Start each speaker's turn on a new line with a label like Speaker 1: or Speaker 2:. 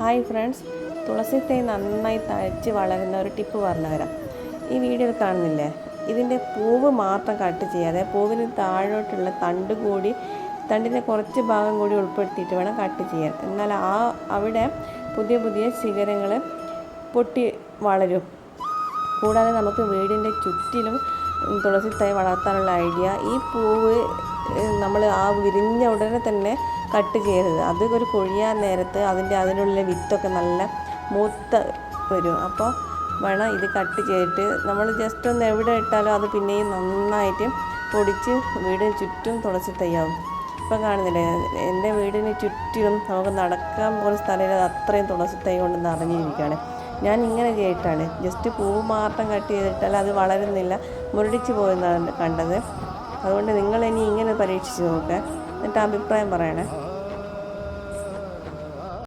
Speaker 1: Hi friends. തുളസി തേ നന്നായി തഴച്ച് വളരുന്ന ഒരു ടിപ്പ് പറഞ്ഞു തരാം ഈ വീഡിയോയിൽ കാണുന്നില്ലേ? ഇതിന്റെ പൂവ് മാത്രം കട്ട് ചെയ്യാതെ പൂവിന് താഴോട്ടുള്ള തണ്ട് കൂടി തണ്ടിന്റെ കുറച്ച് ഭാഗം കൂടി ഉൾപ്പെടുത്തിയിട്ട് വേണം കട്ട് ചെയ്യാൻ. എന്നാൽ ആ അവിടെ പുതിയ പുതിയ ശിഖരങ്ങൾ പൊട്ടി വളരും. കൂടാതെ നമുക്ക് വീടിന്റെ ചുറ്റിലും തുളസി തൈ വളർത്താനുള്ള ഐഡിയ. ഈ പൂവ് നമ്മൾ ആ വിരിഞ്ഞ ഉടനെ തന്നെ കട്ട് ചെയ്യരുത്. അത് ഒരു കൊഴിയാൻ നേരത്ത് അതിന്റെ അതിനുള്ളിലെ വിത്തൊക്കെ നല്ല മൂത്ത വരും. അപ്പോൾ വേണം ഇത് കട്ട് ചെയ്തിട്ട് നമ്മൾ ജസ്റ്റ് ഒന്ന് എവിടെ ഇട്ടാലും അത് പിന്നെയും നന്നായിട്ട് പൊടിച്ച് വീടിന് ചുറ്റും തുളസി തയ്യാവും. ഇപ്പം കാണുന്നില്ലേ? എന്റെ വീടിന് ചുറ്റിലും നമുക്ക് നടക്കാൻ പോലെ സ്ഥലമില്ല അത് അത്രയും തുളസി തൈ കൊണ്ട് നിറഞ്ഞിരിക്കുകയാണ് ഞാൻ ഇങ്ങനെ ചെയ്തിട്ടാണ്. ജസ്റ്റ് പൂവ് മാത്രം കട്ട് ചെയ്തിട്ടാൽ അത് വളരുന്നില്ല. മുരടിച്ച് പോകുന്നതാണ് കണ്ടത്. അതുകൊണ്ട് നിങ്ങൾ ഇനി ഇങ്ങനെ പരീക്ഷിച്ച് നോക്കുക എന്നിട്ട് അഭിപ്രായം പറയണേ.